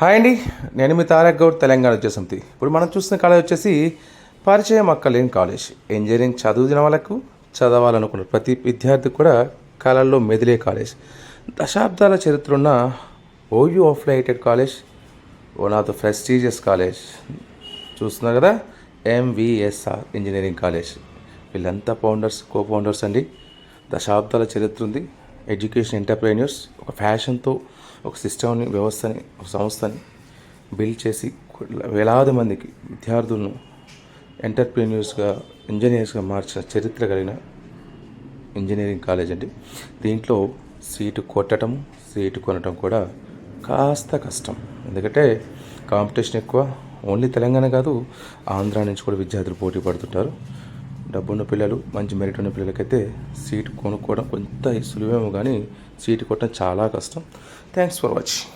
Hi అండి. నేను మీ తారక్ గౌడ్ తెలంగాణ వచ్చేసింది ఇప్పుడు మనం చూస్తున్న కాలేజ్ వచ్చేసి పరిచయం అక్కలేని కాలేజ్. ఇంజనీరింగ్ చదువుతున్న వాళ్ళకు చదవాలనుకున్న ప్రతి విద్యార్థి కూడా కళల్లో మెదిలే కాలేజ్. దశాబ్దాల చరిత్ర ఉన్న OU affiliated college one of the prestigious college చూస్తున్నారు కదా? ఎంవిఎస్ఆర్ ఇంజనీరింగ్ కాలేజ్ వీళ్ళంతా ఫౌండర్స్ కో ఫౌండర్స్ అండి. దశాబ్దాల చరిత్ర ఉంది. ఎడ్యుకేషన్ ఎంటర్ప్రైన్యూర్స్ ఒక ఫ్యాషన్తో ఒక సిస్టమ్ని వ్యవస్థని ఒక సంస్థని బిల్డ్ చేసి వేలాది మందికి విద్యార్థులను ఎంటర్ప్రీన్యూర్స్గా ఇంజనీర్స్గా మార్చిన చరిత్ర కలిగిన ఇంజనీరింగ్ కాలేజ్ అండి. దీంట్లో సీటు కొట్టడం సీటు కొనటం కూడా కాస్త కష్టం. ఎందుకంటే కాంపిటీషన్ ఎక్కువ. ఓన్లీ తెలంగాణ కాదు ఆంధ్ర నుంచి కూడా విద్యార్థులు పోటీ పడుతుంటారు. డబ్బున్న పిల్లలు మంచి మెరిట్ ఉన్న పిల్లలకైతే సీట్ కొనుక్కోవడం కొంత సులువేమో కానీ సీట్ కొట్టడం చాలా కష్టం. Thanks for watching